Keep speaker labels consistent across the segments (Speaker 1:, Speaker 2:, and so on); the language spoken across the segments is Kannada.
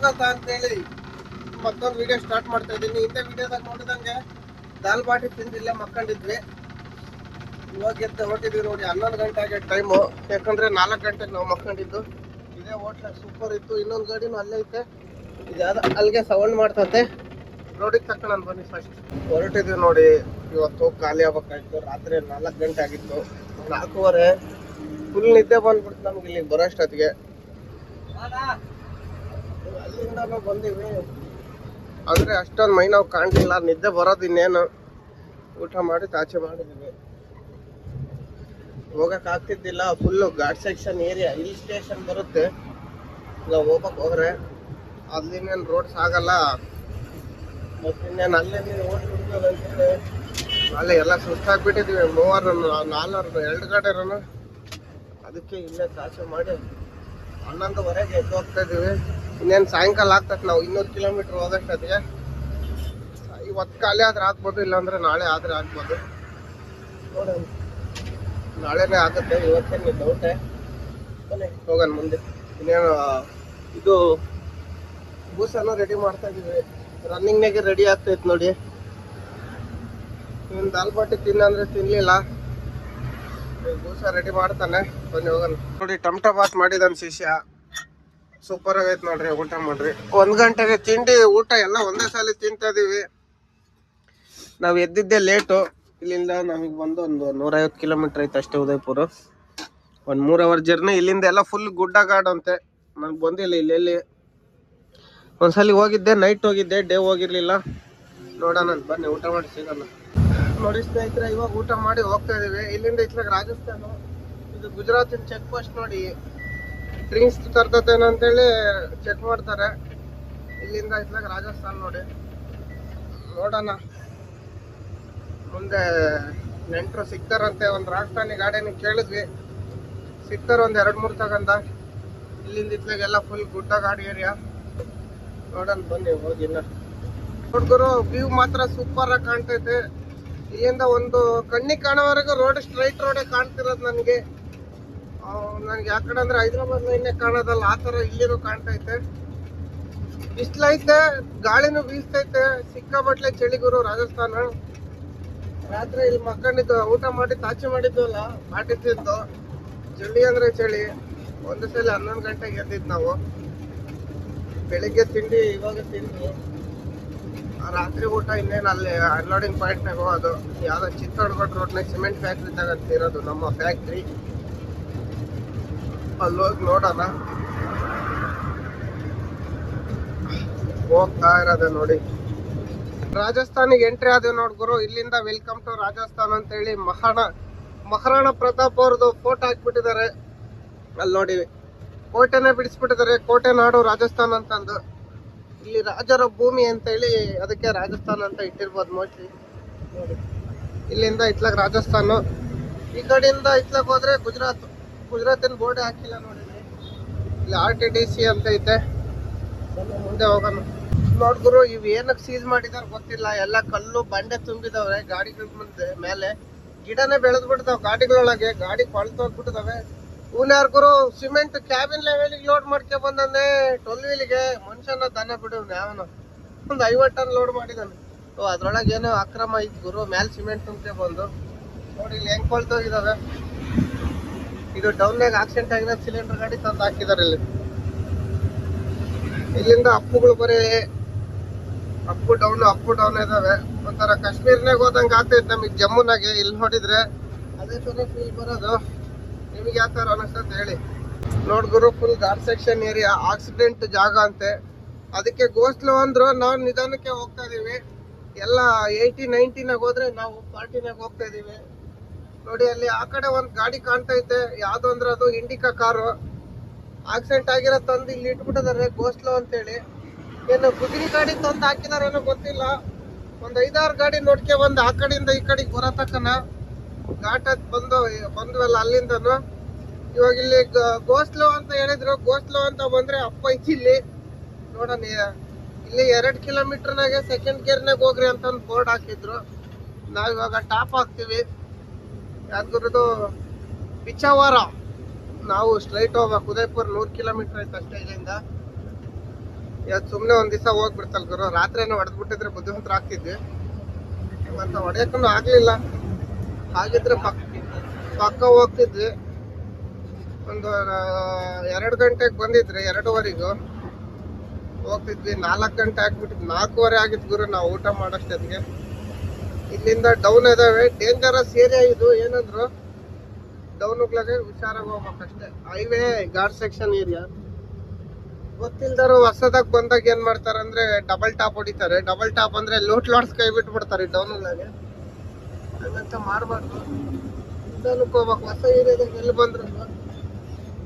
Speaker 1: ಸ್ವಾಗತ ಅಂತೇಳಿ ಮತ್ತೊಂದು ವಿಡಿಯೋ ಸ್ಟಾರ್ಟ್ ಮಾಡ್ತಾ ಇದ್ದೀನಿ. ಹಿಂದೆ ವಿಡಿಯೋದಾಗ ನೋಡಿದಂಗೆ ದಾಲ್ ಬಾಟಿ ತಿಂದಿಲ್ಲ ಮಕ್ಕಂಡಿದ್ವಿ. ಇವಾಗ ಎದ್ದು ಹೊರಟಿದ್ವಿ ನೋಡಿ, ಹನ್ನೊಂದು ಗಂಟೆ ಆಗಿದೆ ಟೈಮು ಯಾಕಂದ್ರೆ ನಾಲ್ಕು ಗಂಟೆಗೆ ನಾವು ಮಕ್ಕಂಡಿದ್ದು. ಇದೇ ಹೋಟ್ಲ ಸೂಪರ್ ಇತ್ತು. ಇನ್ನೊಂದು ಗಾಡಿನೂ ಅಲ್ಲೇ ಐತೆ. ಇದಾದ ಅಲ್ಲಿಗೆ ಸೌಂಡ್ ಮಾಡ್ತಂತೆ. ರೋಡಿಗೆ ನಾನು ಬನ್ನಿ ಫಸ್ಟ್ ಹೊರಟಿದ್ವಿ ನೋಡಿ, ಇವತ್ತು ಖಾಲಿ ಆಗ್ಬೇಕಾಗಿತ್ತು ರಾತ್ರಿ ನಾಲ್ಕು ಗಂಟೆ ಆಗಿತ್ತು. ನಾಲ್ಕೂವರೆ ಫುಲ್ ನಿದ್ದೆ ಬಂದ್ಬಿಡ್ತು ನಮ್ಗೆ ಇಲ್ಲಿಗೆ ಬರೋ ಅಷ್ಟೊತ್ತಿಗೆ. ನಾವು ಬಂದೀವಿ. ಆದ್ರೆ ಅಷ್ಟೊಂದು ಮೈ ನಾವು ಕಾಣ್ಲಿಲ್ಲ. ನಿದ್ದೆ ಬರೋದು ಇನ್ನೇನು. ಊಟ ಮಾಡಿ ತಾಚೆ ಮಾಡಿದ್ವಿ. ಹೋಗಕ್ ಆಗ್ತಿದ್ದಿಲ್ಲ. Full ghat section area hill station ಬರುತ್ತೆ. ನಾವು ಹೋಗಕ್ ಹೋದ್ರೆ. ಅಲ್ಲಿನೇನು ರೋಡ್ಸ್ ಆಗಲ್ಲ. ಮತ್ತು ಇನ್ನೇನು ಅಲ್ಲೇ ಅಂತೇಳಿ ಅಲ್ಲೇ ಎಲ್ಲ ಸುಸ್ತಾಗ್ಬಿಟ್ಟಿದ್ವಿ. ಮೂವರು ನಾಲ್ವರು ಎರಡು ಗಾಡಿರೋನು. ಅದಕ್ಕೆ ಇಲ್ಲೇ ತಾಚೆ ಮಾಡಿ ಹನ್ನೊಂದುವರೆಗೆ ಎದ್ದು ಹೋಗ್ತಾ ಇದೀವಿ. ಇನ್ನೇನು ಸಾಯಂಕಾಲ ಆಗ್ತದೆ ನಾವು ಇನ್ನೂರು ಕಿಲೋಮೀಟ್ರ್ ಹೋಗೋಷ್ಟೊತ್ತಿಗೆ ಇವತ್ತು ಖಾಲಿ ಆದ್ರೆ ಆಗ್ಬೋದು, ಇಲ್ಲಾಂದ್ರೆ ನಾಳೆ ಆದ್ರೆ ಆಗ್ಬೋದು. ನೋಡೋಣ. ನಾಳೆನೇ ಆಗುತ್ತೆ ಇವತ್ತೇನು ಡೌಟೆ ಬನ್ನಿ, ಹೋಗೋಣ ಮುಂದೆ. ಇನ್ನೇನು, ಇದು ಬೂಸನ್ನು ರೆಡಿ ಮಾಡ್ತಾ ಇದ್ದೀವಿ ರನ್ನಿಂಗ್ನಾಗೆ ರೆಡಿ ಆಗ್ತೈತೆ ನೋಡಿ. ಇವನ್ ದಾಲ್ ಬಾಟಿ ತಿನ್ನಂದ್ರೆ ತಿನ್ನಲಿಲ್ಲ ಬೂಸ ರೆಡಿ ಮಾಡ್ತಾನೆ. ಬನ್ನಿ, ಹೋಗೋಣ. ನೋಡಿ, ಟಮಟ ಬಾತ್ ಮಾಡಿದ್ದಾನೆ ಶಿಷ್ಯ. ಸೂಪರ್ ಆಗೈತೆ ನೋಡ್ರಿ, ಊಟ ಮಾಡ್ರಿ. ಒಂದ್ ಗಂಟೆಗೆ ತಿಂಡಿ, ಊಟ ಎಲ್ಲ ಒಂದೇ ಸಲ ತಿಂತಾ ಇದೀವಿ. ನಾವ್ ಎದ್ದಿದ್ದೆ ಲೇಟು ಇಲ್ಲಿಂದ ನಮಗೆ ಬಂದು ಒಂದು ನೂರೈವತ್ತು ಕಿಲೋಮೀಟರ್ ಐತೆ ಅಷ್ಟೇ ಉದಯಪುರ. ಒಂದ್ ಮೂರ್ ಅವರ್ ಜರ್ನಿ ಇಲ್ಲಿಂದ ಎಲ್ಲ ಫುಲ್ ಗುಡ್ಡ ಗಾಡು ಅಂತೆ. ನಂಗೆ ಬಂದಿಲ್ಲ ಇಲ್ಲಿ ಒಂದ್ಸಲಿ ಹೋಗಿದ್ದೆ ನೈಟ್ ಹೋಗಿದ್ದೆ ಡೇ ಹೋಗಿರ್ಲಿಲ್ಲ. ನೋಡೋಣ ಬನ್ನಿ, ಊಟ ಮಾಡಿ ಸಿಗೋಣ. ನೋಡಿ ಸ್ನೇಹಿತರೆ, ಇವಾಗ ಊಟ ಮಾಡಿ ಹೋಗ್ತಾ ಇದೀವಿ. ಇಲ್ಲಿಂದ ಇತ್ಲಾಗ ರಾಜಸ್ಥಾನ, ಇದು ಗುಜರಾತಿನ ಚೆಕ್ ಪೋಸ್ಟ್ ನೋಡಿ. ಡ್ರಿಂಕ್ಸ್ ಅಂತ ಅಂತೇಳಿ ಚೆಕ್ ಮಾಡ್ತಾರೆ. ಇಲ್ಲಿಂದ ಇತ್ಲಾಗ ರಾಜಸ್ಥಾನ್ ನೋಡಿ. ನೋಡೋಣ. ಮುಂದೆ ನೆಂಟರು ಸಿಗ್ತಾರಂತೆ ಒಂದು ರಾಜಸ್ಥಾನಿ ಗಾಡಿನ ಕೇಳಿದ್ವಿ. ಸಿಗ್ತಾರೆ ಒಂದು ಎರಡು ಮೂರು ತಗೊಂಡ. ಇಲ್ಲಿಂದ ಇತ್ಲಾಗೆಲ್ಲ ಫುಲ್ ಗುಡ್ಡ ಗಾಡಿ ಏರಿಯಾ ನೋಡೋಣ ಬನ್ನಿ, ಹೋಗಿ ಹುಡುಗರು ವ್ಯೂ ಮಾತ್ರ ಸೂಪರ್ ಆಗಿ ಕಾಣ್ತೈತೆ. ಇಲ್ಲಿಂದ ಒಂದು ಕಣ್ಣಿಗೆ ಕಾಣೋವರೆಗೂ ರೋಡ್ ಸ್ಟ್ರೈಟ್ ರೋಡೇ ಕಾಣ್ತಿರೋದು ನನಗೆ. ನನಗೆ ಯಾಕಡೆ ಅಂದ್ರೆ ಹೈದ್ರಾಬಾದ್ ಲೈನೇ ಕಾಣೋದಲ್ಲ, ಆ ಥರ ಕಾಣ್ತಾ ಕಾಣ್ತೈತೆ ಬಿಸ್ಲೈತೆ ಗಾಳಿನೂ ಬೀಸ್ತೈತೆ ಸಿಕ್ಕಾಬಟ್ಲೆ ಚಳಿಗುರು, ರಾಜಸ್ಥಾನ. ರಾತ್ರಿ ಇಲ್ಲಿ ಮಕ್ಕಂಡಿದ್ದು ಊಟ ಮಾಡಿ ತಾಚೆ ಮಾಡಿದ್ವಲ್ಲ ಬಾಟಿ ತಿಂದು, ಚಳಿ ಅಂದ್ರೆ ಚಳಿ. ಒಂದು ಸಲ ಹನ್ನೊಂದು ಗಂಟೆಗೆ ಎದ್ದಿದ್ದು ನಾವು. ಬೆಳಿಗ್ಗೆ ತಿಂಡಿ, ಇವಾಗ ತಿಂದು. ರಾತ್ರಿ ಊಟ ಇನ್ನೇನು ಅಲ್ಲಿ ಅನ್ಲೋಡಿಂಗ್ ಪಾಯಿಂಟ್ನಾಗ ಹೋಗೋದು. ಯಾವ್ದೋ ಚಿತ್ತೋಡ್ಗಡ್ ರೋಡ್ನಾಗ ಸಿಮೆಂಟ್ ಫ್ಯಾಕ್ಟ್ರಿ ತಗೊಂತಿರೋದು ನಮ್ಮ ಫ್ಯಾಕ್ಟ್ರಿ ಅಲ್ಲಿ ಹೋಗಿ ನೋಡೋಣ ಹೋಗ್ತಾ ಇರೋದೆ ನೋಡಿ. ರಾಜಸ್ಥಾನಿಗೆ ಎಂಟ್ರಿ ಆದೇವ್ ನೋಡ್ ಗುರು. ಇಲ್ಲಿಂದ ವೆಲ್ಕಮ್ ಟು ರಾಜಸ್ಥಾನ್ ಅಂತೇಳಿ ಮಹಾಣ, ಮಹಾರಾಣ ಪ್ರತಾಪ್ ಅವ್ರದ್ದು ಫೋಟೋ ಹಾಕ್ಬಿಟ್ಟಿದ್ದಾರೆ. ಅಲ್ಲಿ ನೋಡಿ, ಕೋಟೆನೇ ಬಿಡಿಸ್ಬಿಟ್ಟಿದ್ದಾರೆ. ಕೋಟೆ ನಾಡು ರಾಜಸ್ಥಾನ್ ಅಂತಂದು. ಇಲ್ಲಿ ರಾಜರ ಭೂಮಿ ಅಂತೇಳಿ ಅದಕ್ಕೆ ರಾಜಸ್ಥಾನ್ ಅಂತ ಇಟ್ಟಿರ್ಬೋದು ಮೋಸ್ಟ್ಲಿ. ಇಲ್ಲಿಂದ ಇತ್ಲಾಗ ರಾಜಸ್ಥಾನ. ಈ ಕಡೆಯಿಂದ ಇತ್ಲಾಗ ಹೋದ್ರೆ ಗುಜರಾತ್. ಗುಜರಾತಿನ ಬೋರ್ಡ್ ಹಾಕಿಲ್ಲ ನೋಡಿ. ಇಲ್ಲಿ. ಆರ್ ಟಿ ಡಿ ಸಿ ಅಂತ ಐತೆ. ಮುಂದೆ ಹೋಗೋಣ. ನೋಡ್ಗುರು ಇವ್ ಏನಕ್ಕೆ ಸೀಸ್ ಮಾಡಿದಾರ ಗೊತ್ತಿಲ್ಲ. ಎಲ್ಲ ಕಲ್ಲು ಬಂಡೆ ತುಂಬಿದವ್ರೆ, ಗಾಡಿಗಳ ಮುಂದೆ, ಮೇಲೆ. ಗಿಡನೇ ಬೆಳೆದ್ ಬಿಡ್ತಾವ್ ಗಾಡಿಗಳೊಳಗೆ, ಗಾಡಿ ಕೊಳ್ತು ಹೋಗ್ಬಿಟ್ಟಿದಾವೆ ಗುರು ಸಿಮೆಂಟ್ ಕ್ಯಾಬಿನ್ ಲೆವೆಲ್ ಲೋಡ್ ಮಾಡ್ಕೊ ಬಂದಂದೆ ಟೊಲ್ ವೀಲಿಗೆ ಮನುಷ್ಯನ ದನ ಬಿಡು ಯಾವನು. ಒಂದು ಐವತ್ತು ಟನ್ ಲೋಡ್ ಮಾಡಿದಾನೆ. ಓ ಅದ್ರೊಳಗೆ ಏನೋ ಅಕ್ರಮ ಐತ್ ಗುರು, ಮ್ಯಾಲ್ ಸಿಮೆಂಟ್ ತುಂಬ್ಕೆ ಬಂದು. ನೋಡಿ, ಇಲ್ಲಿ ಹೆಂಗ್ ಕೊಳ್ತೋಗಿದಾವೆ. ಇದು ಡೌನ್ಯಾಗ ಆಕ್ಸಿಡೆಂಟ್ ಆಗಿರೋ ಸಿಲಿಂಡರ್ ಗಾಡಿ ತಂದು ಹಾಕಿದಾರೆ ಇಲ್ಲಿ. ಇಲ್ಲಿಂದ ಅಪ್ಪುಗಳು ಬರೀ ಅಪ್ಪು ಡೌನ್ ಅಪ್ಪು ಡೌನ್ ಇದಾವೆ. ಒಂಥರ ಕಾಶ್ಮೀರ್ನಾಗ ಹೋದಂಗೆ ಆಗ್ತೈತೆ ನಮಗೆ. ಜಮ್ಮುನಾಗೆ ಇಲ್ಲಿ ನೋಡಿದ್ರೆ ಅದೇ ಥರ ಫೀಲ್ ಬರೋದು. ನಿಮಗೆ ಯಾವ ಥರ ಅನಿಸ್ತದೆ ಹೇಳಿ. ನೋಡ್ಗುರು full guard section area accident ಜಾಗ ಅಂತೆ. ಅದಕ್ಕೆ ಗೋಸ್ಲು ಅಂದ್ರು ನಾವು ನಿಧಾನಕ್ಕೆ ಹೋಗ್ತಾ ಇದೀವಿ. ಎಲ್ಲ ಏಯ್ಟಿ ನೈನ್ಟಿನಾಗ ಹೋದ್ರೆ ನಾವು ಫಾರ್ಟಿನಾಗ ಹೋಗ್ತಾ ಇದೀವಿ. ನೋಡಿ, ಅಲ್ಲಿ ಆ ಕಡೆ ಒಂದು ಗಾಡಿ ಕಾಣ್ತೈತೆ ಯಾವ್ದು ಅಂದ್ರೆ ಅದು ಇಂಡಿಕಾ ಕಾರು. ಆಕ್ಸಿಡೆಂಟ್ ಆಗಿರೋ ತಂದು ಇಲ್ಲಿ ಇಟ್ಬಿಟ್ಟಿದ್ದಾರೆ ಅಂತ ಅಂತೇಳಿ. ಏನು ಗುದಿರಿ ಗಾಡಿ ತಂದು ಹಾಕಿದಾರೇನೋ ಗೊತ್ತಿಲ್ಲ. ಒಂದು ಐದಾರು ಗಾಡಿ ನೋಡ್ಕೆ ಬಂದು ಆ ಕಡೆಯಿಂದ ಈ ಕಡೆಗೆ ಬರೋ ತಕ್ಕನ ಘಾಟ್ ಹತ್ ಬಂದು, ಬಂದ್ವಲ್ಲ ಅಲ್ಲಿಂದನು. ಇವಾಗ ಇಲ್ಲಿ ಗೋಸ್ಲೋ ಗೋಸ್ಲು ಅಂತ ಹೇಳಿದ್ರು. ಗೋಸ್ಲೋ ಅಂತ ಬಂದ್ರೆ ಅಪ್ಪ ಇಲ್ಲಿ. ನೋಡೋಣ ಇಲ್ಲಿ ಎರಡು ಕಿಲೋಮೀಟರ್ನಾಗೆ ಸೆಕೆಂಡ್ ಗೇರ್ನಾಗ ಹೋಗ್ರಿ ಅಂತ ಒಂದು ಬೋರ್ಡ್ ಹಾಕಿದ್ರು. ನಾವು ಇವಾಗ ಟಾಪ್ ಹಾಕ್ತಿವಿ. ಯಾವ್ದು ಪಿಚಾವಾರ ನಾವು ಸ್ಟ್ರೈಟ್ ಹೋಗ್ಬೇಕು ಉದಯಪುರ ನೂರು ಕಿಲೋಮೀಟರ್ ಆಯ್ತು ಅಷ್ಟೇ ಇಲ್ಲಿಂದ. ಇವತ್ತು ಸುಮ್ಮನೆ ಒಂದು ದಿವಸ ಹೋಗ್ಬಿಡ್ತಲ್ ಗುರು. ರಾತ್ರಿನೂ ಹೊಡೆದ್ಬಿಟ್ಟಿದ್ರೆ ಬುದ್ಧಿವಂತರ ಆಗ್ತಿದ್ವಿ ಮತ್ತು ಹೊಡೆಯಕ್ಕೂ ಆಗಲಿಲ್ಲ. ಹಾಗಿದ್ರೆ ಪಕ್ಕ ಪಕ್ಕ ಹೋಗ್ತಿದ್ವಿ. ಒಂದು ಎರಡು ಗಂಟೆಗೆ ಬಂದಿದ್ರೆ, ಎರಡೂವರೆಗೂ. ಹೋಗ್ತಿದ್ವಿ. ನಾಲ್ಕು ಗಂಟೆ ಆಗ್ಬಿಟ್ಟಿದ್ವಿ ನಾಲ್ಕೂವರೆ ಆಗಿತ್ತು ಗುರು ನಾವು ಊಟ ಮಾಡೋಷ್ಟೊತ್ತಿಗೆ. ಇಲ್ಲಿಂದ ಡೌನ್ ಇದಾವೆ. ಡೇಂಜರಸ್ ಏರಿಯಾ ಇದು. ಏನಂದ್ರು ಡೌನ್ ಹೋಗ್ಲಾಗೆ ಹುಷಾರಾಗಿ ಹೋಗ್ಬೇಕಷ್ಟೇ ಹೈವೇ ಗಾರ್ಡ್ ಸೆಕ್ಷನ್ ಏರಿಯಾ ಗೊತ್ತಿಲ್ದಾರು ಹೊಸದಾಗ ಬಂದಾಗ ಏನ್ ಮಾಡ್ತಾರೆ ಅಂದ್ರೆ ಡಬಲ್ ಟಾಪ್ ಹೊಡಿತಾರೆ. ಡಬಲ್ ಟಾಪ್ ಅಂದ್ರೆ ಲೋಟ್ ಲಾಡ್ಸ್ ಕೈ ಬಿಟ್ಟು ಬಿಡ್ತಾರೆ ಡೌನ್ ಹೋಗ್ಲಾಗೆ ಹಂಗಂತ ಮಾಡ್ಬಾರ್ದು. ಹೋಗ್ಬೇಕು ಹೊಸ ಏರಿಯಾದಾಗ ಎಲ್ಲಿ ಬಂದ್ರು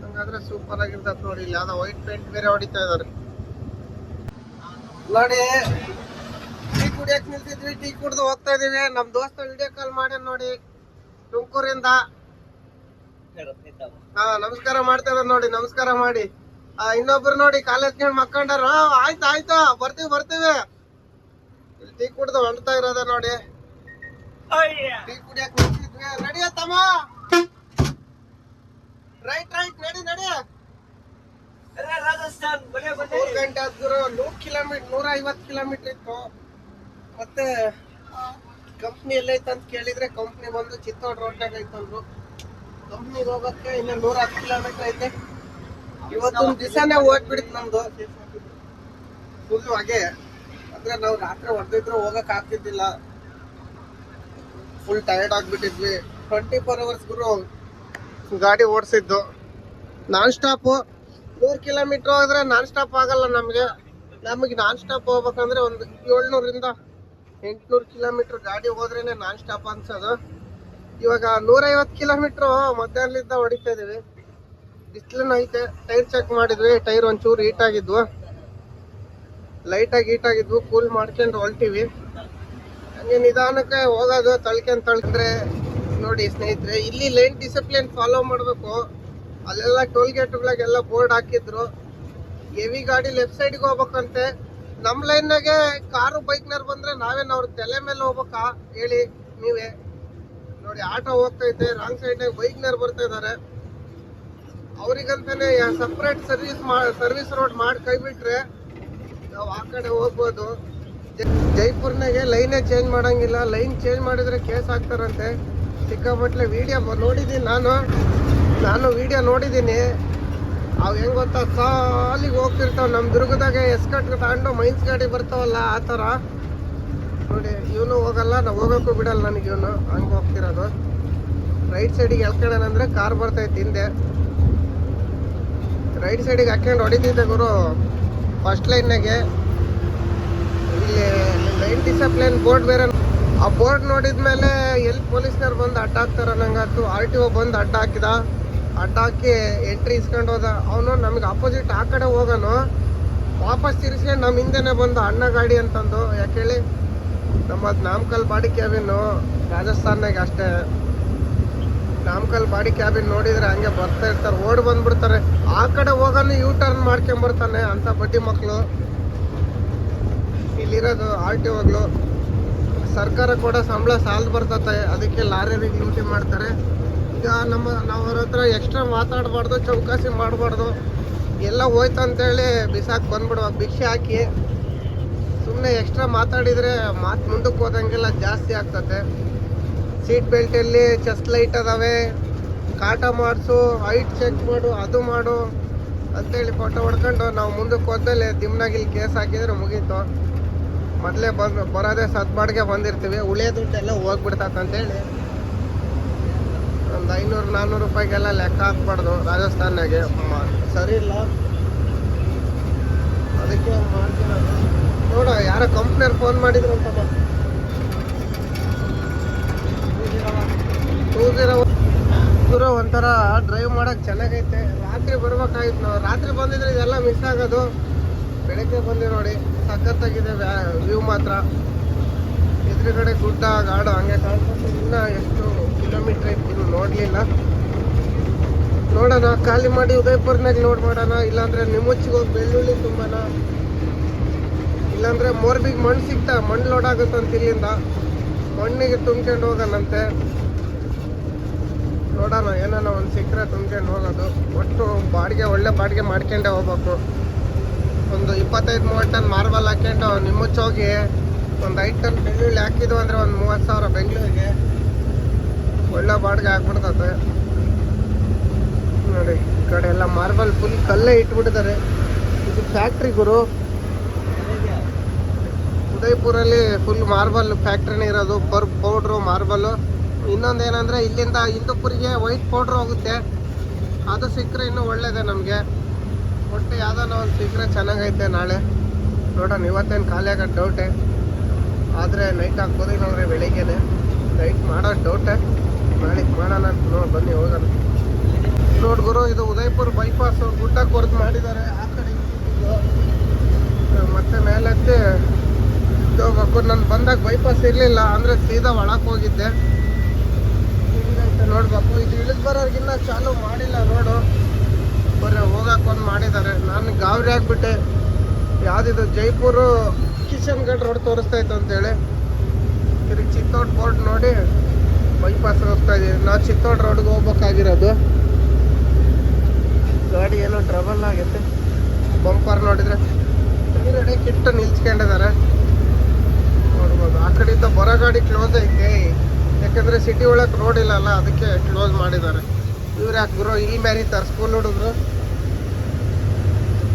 Speaker 1: ಹಂಗಾದ್ರೆ ಸೂಪರ್ ಆಗಿರ್ತದೆ ನೋಡಿ. ಇಲ್ಲಿ ವೈಟ್ ಪೇಂಟ್ ಬೇರೆ ಹೊಡಿತಾ ಇದಾರೆ. ನೋಡಿ ಕುಡಿಯಕ್ ನಿಲ್ತಿದ್ವಿ ಟೀ ಕುಡ್ದು ಹೋಗ್ತಾ ಇದೀವಿ. ನಮ್ ದೋಸ್ತ ವಿಡಿಯೋ ಕಾಲ್ ಮಾಡಿ ನೋಡಿ. ತುಮಕೂರಿಂದ. ಹಾ ನಮಸ್ಕಾರ ಮಾಡ್ತಾರ ನೋಡಿ. ನಮಸ್ಕಾರ ಮಾಡಿ. ಆ, ಇನ್ನೊಬ್ರು ನೋಡಿ ಕಾಲೇಜ್ ಮಕ್ಕಂಡಾರ. ಆಯ್ತು ಆಯ್ತು. ಬರ್ತೀವಿ ಬರ್ತೀವಿ. ಇಲ್ಲಿ ಟೀ ಕುಡ್ದು ಹೊಂಡ್ತಾ ಇರೋದ ನೋಡಿ. ಟೀ ಕುಡಿಯಕ್ ನಿಲ್ತಿದ್ವಿ ನಡಿಯ ರೈಟ್ ರೈಟ್. ನಡಿ ನಡಿ. ಮೂರ್ ಗಂಟೆ ಆದ್ರೂ ನೂರ್ ಕಿಲೋಮೀಟರ್ ನೂರ ಐವತ್ ಕಿಲೋಮೀಟರ್ ಇತ್ತು. ಮತ್ತೆ ಕಂಪ್ನಿ ಎಲ್ಲೈತೆ ಅಂತ ಕೇಳಿದ್ರೆ ಕಂಪ್ನಿ ಬಂದು ಚಿತ್ತೋಡ್ ರೋಡ್ನಾಗ ಐತಂದ್ರು ಕಂಪ್ನಿಗೆ ಹೋಗಕ್ಕೆ ಇನ್ನ ನೂರ ಹತ್ತು ಕಿಲೋಮೀಟರ್ ಐತೆ. ಇವತ್ತೊಂದು ದಿವಸನೇ ಹೋಗ್ಬಿಡ್ತು ನಮ್ದು. ಫುಲ್ ಹಾಗೆ. ಅಂದ್ರೆ ನಾವು ರಾತ್ರಿ ಹೊಡೆದಿದ್ರು ಹೋಗಕ್ ಆಗ್ತಿದ್ದಿಲ್ಲ. ಫುಲ್ ಟಯರ್ಡ್ ಆಗ್ಬಿಟ್ಟಿದ್ವಿ. ಟ್ವೆಂಟಿ ಫೋರ್ ಅವರ್ಸ್ ಗುರು ಗಾಡಿ ಓಡಿಸಿದ್ದು. ನಾನ್ ಸ್ಟಾಪ್ ನೂರ್ ಕಿಲೋಮೀಟರ್ ಹೋದ್ರೆ ನಾನ್ ಸ್ಟಾಪ್ ಆಗಲ್ಲ ನಮ್ಗೆ. ನಮಗೆ ನಾನ್ ಸ್ಟಾಪ್ ಹೋಗ್ಬೇಕಂದ್ರೆ ಒಂದು ಏಳ್ನೂರಿಂದ ಎಂಟ್ನೂರು ಕಿಲೋಮೀಟರ್ ಗಾಡಿ ಹೋದ್ರೇನೆ ನಾನ್ ಸ್ಟಾಪ್ ಅನ್ಸೋದು. ಇವಾಗ ನೂರೈವತ್ತು ಕಿಲೋಮೀಟರ್ ಮಧ್ಯಾಹ್ನದಿಂದ ಹೊಡಿತಾ ಇದೀವಿ. ಬಿಸಿಲನ್ನ ಐತೆ, ಟೈರ್ ಚೆಕ್ ಮಾಡಿದ್ವಿ, ಟೈರ್ ಒಂಚೂರು ಹೀಟ್ ಆಗಿದ್ವು. ಲೈಟಾಗಿ ಹೀಟ್ ಆಗಿದ್ವು, ಕೂಲ್ ಮಾಡ್ಕೊಂಡು ಹೊಲ್ತೀವಿ. ಹಂಗೆ ನಿಧಾನಕ್ಕೆ ಹೋಗೋದು, ತಳ್ಕೊಂಡ್ ತಳ್ಕೊಂಡ್ರೆ ನೋಡಿ ಸ್ನೇಹಿತರೆ, ಇಲ್ಲಿ ಲೈನ್ ಡಿಸಿಪ್ಲಿನ್ ಫಾಲೋ ಮಾಡಬೇಕು. ಅಲ್ಲೆಲ್ಲ ಟೋಲ್ ಗೇಟ್ಗಳಿಗೆಲ್ಲ ಬೋರ್ಡ್ ಹಾಕಿದ್ರು. ಹೆವಿ ಗಾಡಿ ಲೆಫ್ಟ್ ಸೈಡ್ಗೆ ಹೋಗ್ಬೇಕಂತೆ. ನಮ್ಮ ಲೈನ್ನಾಗೆ ಕಾರು ಬೈಕ್ನವ್ರು ಬಂದ್ರೆ ನಾವೇನ್ ಅವ್ರ ತಲೆ ಮೇಲೆ ಹೋಗ್ಬೇಕಾ? ಹೇಳಿ, ನೀವೇ. ನೋಡಿ, ಆಟೋ ಹೋಗ್ತೈತೆ ರಾಂಗ್ ಸೈಡ್ ಬೈಕ್ನವ್ರು ಬರ್ತಾ ಇದಾರೆ. ಅವ್ರಿಗಂತಾನೆ ಸಪ್ರೇಟ್ ಸರ್ವಿಸ್ ಸರ್ವಿಸ್ ರೋಡ್ ಮಾಡಿ ಕೈ ಬಿಟ್ರೆ ನಾವು ಆ ಕಡೆ ಹೋಗ್ಬೋದು. ಜೈಪುರ್ನಾಗೆ ಲೈನೇ ಚೇಂಜ್ ಮಾಡಂಗಿಲ್ಲ. ಲೈನ್ ಚೇಂಜ್ ಮಾಡಿದ್ರೆ ಕೇಸ್ ಹಾಕ್ತಾರಂತೆ ಸಿಕ್ಕಾಪಟ್ಲೆ ವಿಡಿಯೋ ನೋಡಿದ್ದೀನಿ ನಾನು. ನಾನು ವಿಡಿಯೋ ನೋಡಿದ್ದೀನಿ ಅವು ಹೆಂಗ್ ಗೊತ್ತಾ? ಸಾಲಿಗೆ ಹೋಗ್ತಿರ್ತಾವ. ನಮ್ಮ ದುರ್ಗದಾಗ ಎಸ್ಕಟ್ ತಗೊಂಡು ಮೈನ್ಸ್ ಗಾಡಿ ಬರ್ತಾವಲ್ಲ, ಆ ಥರ. ನೋಡಿ, ಇವನು ಹೋಗಲ್ಲ, ನಾವು ಹೋಗೋಕ್ಕೂ ಬಿಡಲ್ಲ ನನಗೆ ಇವನು. ಹಂಗೆ ಹೋಗ್ತಿರೋದು. ರೈಟ್ ಸೈಡಿಗೆ ಎಳ್ಕೊಳ್ಳೋಣಂದ್ರೆ ಕಾರ್ ಬರ್ತೈತಿ ಹಿಂದೆ. ರೈಟ್ ಸೈಡಿಗೆ ಹಾಕ್ಕೊಂಡು ಹೊಡಿತಿದ್ದೆ ಗುರು. ಫಸ್ಟ್ ಲೈನ್ನಾಗೆ ಇಲ್ಲಿ ಲೈನ್ ಡಿಸಪ್ಲೈನ್ ಬೋರ್ಡ್ ಬೇರೆ. ಆ ಬೋರ್ಡ್ ನೋಡಿದ್ಮೇಲೆ ಎಲ್ಲಿ ಪೊಲೀಸ್ನವ್ರು ಬಂದು ಅಡ್ಡ ಹಾಕ್ತಾರ ನಂಗಾತು. ಆರ್ ಟಿ ಒ ಬಂದು ಅಡ್ಡ ಹಾಕಿದ. ಅಡ್ಡ ಹಾಕಿ ಎಂಟ್ರಿ ಇಸ್ಕೊಂಡು ಹೋದ ಅವನು ನಮಗೆ ಅಪೋಸಿಟ್ ಆ ಕಡೆ ಹೋಗೋನು. ವಾಪಸ್ ತಿರ್ಸ್ಕೊಂಡು ನಮ್ಮ ಹಿಂದೆನೆ ಬಂದು ಅಣ್ಣ ಗಾಡಿ ಅಂತಂದು. ಯಾಕೆ ಹೇಳಿ? ನಮ್ಮದು ನಾಮಕಲ್ ಬಾಡಿ ಕ್ಯಾಬಿನ್ನು ರಾಜಸ್ಥಾನಾಗ ಅಷ್ಟೇ. ನಾಮಕಲ್ ಬಾಡಿ ಕ್ಯಾಬಿನ್ ನೋಡಿದ್ರೆ ಹಂಗೆ ಬರ್ತಾ ಇರ್ತಾರೆ. ಓಡ್ ಬಂದ್ಬಿಡ್ತಾರೆ. ಆ ಕಡೆ ಹೋಗೋನು ಯೂ ಟರ್ನ್ ಮಾಡ್ಕೊಂಬರ್ತಾನೆ ಅಂತ ಬಡ್ಡಿ ಮಕ್ಕಳು ಇಲ್ಲಿರೋದು ಆರ್ ಟಿ ಒಗಳು ಸರ್ಕಾರ ಕೂಡ ಸಂಬಳ ಸಾಲದು ಬರ್ತತೆ. ಅದಕ್ಕೆ ಲಾರಿಯರಿಗೆ ಡ್ಯೂಟಿ ಮಾಡ್ತಾರೆ. ಈಗ ನಮ್ಮ ನಾವು ಅವ್ರ ಹತ್ರ ಎಕ್ಸ್ಟ್ರಾ ಮಾತಾಡಬಾರ್ದು, ಚೌಕಾಸಿ ಮಾಡಬಾರ್ದು. ಎಲ್ಲ ಹೋಯ್ತು ಅಂತೇಳಿ ಬಿಸಾಕಿ ಬಂದ್ಬಿಡುವ. ಭಿಕ್ಷೆ ಹಾಕಿ. ಸುಮ್ಮನೆ ಎಕ್ಸ್ಟ್ರಾ ಮಾತಾಡಿದರೆ ಮಾತು ಮುಂದಕ್ಕೆ ಹೋದಂಗೆಲ್ಲ ಜಾಸ್ತಿ ಆಗ್ತದೆ ಸೀಟ್ ಬೆಲ್ಟಲ್ಲಿ ಚೆಸ್ಟ್ ಲೈಟ್ ಅದಾವೆ. ಕಾಟ ಮಾಡಿಸು ಹೈಟ್ ಚೆಕ್ ಮಾಡು, ಅದು ಮಾಡು ಅಂತೇಳಿ ಫೋಟೋ ಹೊಡ್ಕೊಂಡು ನಾವು ಮುಂದಕ್ಕೆ ಹೋದ್ಮೇಲೆ ದಿಮ್ನಾಗ ಇಲ್ಲಿ ಕೇಸ್ ಹಾಕಿದ್ರೆ ಮುಗೀತು. ಮೊದಲೇ ಬಂದು, ಬರೋದೇ ಸದ್ಬಾಡ್ಗೆ ಬಂದಿರ್ತೀವಿ. ಉಳಿಯೋ ಎಲ್ಲ ಹೋಗ್ಬಿಡ್ತೈತೆ ಅಂತೇಳಿ. ಒಂದು ಐನೂರು ನಾನ್ನೂರು ರೂಪಾಯಿಗೆಲ್ಲ ಲೆಕ್ಕ ಹಾಕ್ಬಾರ್ದು ರಾಜಸ್ಥಾನಾಗೆ ಸರಿ ಇಲ್ಲ. ಅದಕ್ಕೆ ಮಾಡ್ತಿರೋದು ನೋಡ ಯಾರೋ ಕಂಪ್ನಿಯವ್ರು ಫೋನ್ ಮಾಡಿದ್ರು ಅಂತ ಟೂ ಜೀರೋ ಗುರು ಒಂಥರ ಡ್ರೈವ್ ಮಾಡೋಕೆ ಚೆನ್ನಾಗೈತೆ. ರಾತ್ರಿ ಬರ್ಬೇಕಾಗಿತ್ತು ನಾವು. ರಾತ್ರಿ ಬಂದಿದ್ರೆ ಇದೆಲ್ಲ ಮಿಸ್ ಆಗೋದು. ಬೆಳಗ್ಗೆ ಬಂದಿ ನೋಡಿ. ಸಖತ್ತಾಗಿದೆ ವ್ಯೂ ಮಾತ್ರ. ಎದುರುಗಡೆ ಗುಡ್ಡ, ಗಾಡು, ಹಂಗೆ ಕಾಣ್ಕೊಂಡು ಇನ್ನೂ ಎಷ್ಟು ಕಿಲೋಮೀಟರ್ ಇನ್ನು ನೋಡ್ಲಿಲ್ಲ. ನೋಡೋಣ, ಖಾಲಿ ಮಾಡಿ ಉದಯಪುರ್ನಾಗ ಲೋಡ್ ಮಾಡೋಣ, ಇಲ್ಲಾಂದ್ರೆ ನಿಮ್ಮಚ್ಚಿಗೆ ಹೋಗಿ ಬೆಳ್ಳುಳ್ಳಿ ತುಂಬಾನ. ಇಲ್ಲಾಂದ್ರೆ ಮೋರ್ಬಿಗೆ ಮಣ್ಣು ಸಿಗ್ತಾ, ಮಣ್ಣು ಲೋಡ್ ಆಗುತ್ತಂತ ಇಲ್ಲಿಂದ. ಮಣ್ಣಿಗೆ ತುಂಬ್ಕೊಂಡು ಹೋಗೋಣಂತೆ. ನೋಡೋಣ, ಏನಾನ ಒಂದು ಸಿಕ್ಕರೆ ತುಂಬ್ಕೊಂಡು ಹೋಗೋದು. ಒಟ್ಟು ಬಾಡಿಗೆ, ಒಳ್ಳೆ ಬಾಡಿಗೆ ಮಾಡ್ಕೊಂಡೇ ಹೋಗ್ಬೇಕು. ಒಂದು ಇಪ್ಪತ್ತೈದು ಮೂವತ್ತು ಟನ್ ಮಾರ್ಬಲ್ ಹಾಕ್ಕೊಂಡು ನಿಮ್ಮಚ್ಚೋಗಿ ಒಂದು ಐದು ಟನ್ ಬೆಳ್ಳುಳ್ಳಿ ಹಾಕಿದ್ವು ಅಂದರೆ ಒಂದು ಮೂವತ್ತು ಸಾವಿರ ಬೆಂಗಳೂರಿಗೆ. ಒಳ್ಳೆ ಬಾಡಿಗೆ ಹಾಕ್ಬಿಡ್ತದೆ ನೋಡಿ, ಈ ಕಡೆ ಎಲ್ಲ ಮಾರ್ಬಲ್ ಫುಲ್ ಕಲ್ಲೇ ಇಟ್ಬಿಟ್ಟಿದ್ದಾರೆ. ಇದು ಫ್ಯಾಕ್ಟ್ರಿ ಗುರು. ಉದಯ್ಪುರಲ್ಲಿ ಫುಲ್ ಮಾರ್ಬಲ್ ಫ್ಯಾಕ್ಟ್ರಿನೇ ಇರೋದು ಪರ್ ಪೌಡ್ರು ಮಾರ್ಬಲ್ ಇನ್ನೊಂದು ಏನಂದ್ರೆ ಇಲ್ಲಿಂದ ಹಿಂದೂಪುರಿಗೆ ವೈಟ್ ಪೌಡ್ರ್ ಹೋಗುತ್ತೆ. ಅದು ಸಿಕ್ಕರೆ ಇನ್ನೂ ಒಳ್ಳೇದೆ ನಮಗೆ. ಒಟ್ಟು ಯಾವ್ದಾನ ಒಂದು ಸಿಕ್ಕರೆ ಚೆನ್ನಾಗೈತೆ ನಾಳೆ. ನೋಡೋಣ, ಇವತ್ತೇನು ಖಾಲಿ ಆಗೋದು ಡೌಟೆ ಆದರೆ ನೈಟ್ ಹಾಕ್ಬೋದು ಇಲ್ಲಾಂದ್ರೆ ಬೆಳಿಗ್ಗೆನೆ. ನೈಟ್ ಮಾಡೋ ಡೌಟೆ ನಾಳೆಗೆ ಮಾಡೋಣ ನೋಡಿ ಬನ್ನಿ ಹೋಗೋಣ. ನೋಡ್ಗುರು ಇದು ಉದಯ್ಪುರ್ ಬೈಪಾಸ್ ಗುಡ್ಡ ಕೊರ್ದು ಮಾಡಿದ್ದಾರೆ, ಆ ಕಡೆ. ಮತ್ತೆ ಮೇಲತ್ತೆ ಹೋಗ್ಬೇಕು ನಾನು ಬಂದಾಗ ಬೈಪಾಸ್ ಇರಲಿಲ್ಲ, ಅಂದರೆ ಸೀದಾ ಒಳಕ್ಕೆ ಹೋಗಿದ್ದೆ. ನೋಡ್ಬೇಕು, ಇದು ಇಳಿದು ಬರೋರ್ಗಿನ್ನ ಚಾಲು ಮಾಡಿಲ್ಲ ರೋಡು ಬರೀ ಹೋಗಕ್ಕೆ ಒಂದು ಮಾಡಿದ್ದಾರೆ. ನಾನು ಗಾಬರಿ ಆಗ್ಬಿಟ್ಟೆ. ಯಾವುದಿದು, ಜೈಪುರು ಕಿಶನ್ಗಢ ರೋಡ್ ತೋರಿಸ್ತಾ ಇತ್ತು ಅಂತೇಳಿ. ತಿರುಗಿ ಚಿತ್ತೋಡ್ ಬೋರ್ಡ್ ನೋಡಿ. ಬೈಪಾಸ್ ಹೋಗ್ತಾ ಇದೀವಿ ನಾವು ಚಿತ್ತೋಡ್ ರೋಡ್ಗೆ ಹೋಗ್ಬೇಕಾಗಿರೋದು. ಗಾಡಿ ಏನೋ ಟ್ರಬಲ್ ಆಗೈತೆ ಬಂಪರ್ ನೋಡಿದ್ರೆ ಎದುರುಗಡೆ ಕಿಟ್ಟು ನಿಲ್ಸ್ಕೊಂಡಿದ್ದಾರೆ. ನೋಡ್ಬೋದು. ಆ ಕಡೆಯಿಂದ ಬರೋ ಗಾಡಿ ಕ್ಲೋಸ್ ಐತೆ. ಯಾಕಂದ್ರೆ ಸಿಟಿ ಒಳಗೆ ರೋಡ್ ಇಲ್ಲಲ್ಲ, ಅದಕ್ಕೆ ಕ್ಲೋಸ್ ಮಾಡಿದ್ದಾರೆ. ಇವ್ರು ಯಾಕೆ ಗುರು ಇಲ್ಲಿ ಮ್ಯಾರಿತಾರೆ? ಸ್ಕೂಲ್ ಹುಡುಗರು?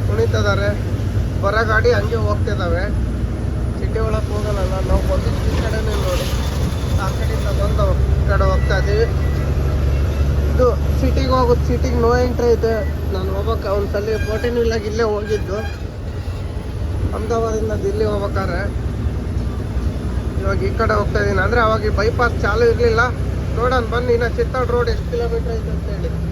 Speaker 1: ಕುಣಿತಿದ್ದಾರೆ. ಬರೋ ಗಾಡಿ ಹಂಗೆ ಹೋಗ್ತಿದ್ದಾವೆ ಸಿಟಿ ಒಳಗೆ ಹೋಗಲ್ಲ ನಾವು ಬಂದಿದ್ದು ಈ ಕಡೆನೇ ನೋಡಿ. ಆ ಕಡೆಯಿಂದ ಬಂದು ಈ ಕಡೆ ಹೋಗ್ತಾ ಇದ್ದೀವಿ. ಇದು ಸಿಟಿಗೆ ಹೋಗೋದು ಸಿಟಿಗೆ ನೋ ಎಂಟ್ರಿ ಐತೆ ನಾನು ಹೋಗ್ಬೇಕು. ಸಲ ಫೋರ್ಟೀನ್ ವೀಲಾಗಿ ಇಲ್ಲೇ ಹೋಗಿದ್ದು. ಅಹಮದಾಬಾದಿಂದ ದಿಲ್ಲಿ ಹೋಗ್ಬೇಕಾದ್ರೆ. ಇವಾಗ ಈ ಕಡೆ ಹೋಗ್ತಾ ಇದ್ದೀನಿ. ಅಂದ್ರೆ ಅವಾಗ ಬೈಪಾಸ್ ಚಾಲು ಇರಲಿಲ್ಲ. ನೋಡೋಣ, ಬನ್ನಿ. ಇನ್ನು ಚಿತ್ತಾಡ್ ರೋಡ್ ಎಷ್ಟು ಕಿಲೋಮೀಟರ್ ಐತೆ ಅಂತ ಹೇಳಿ.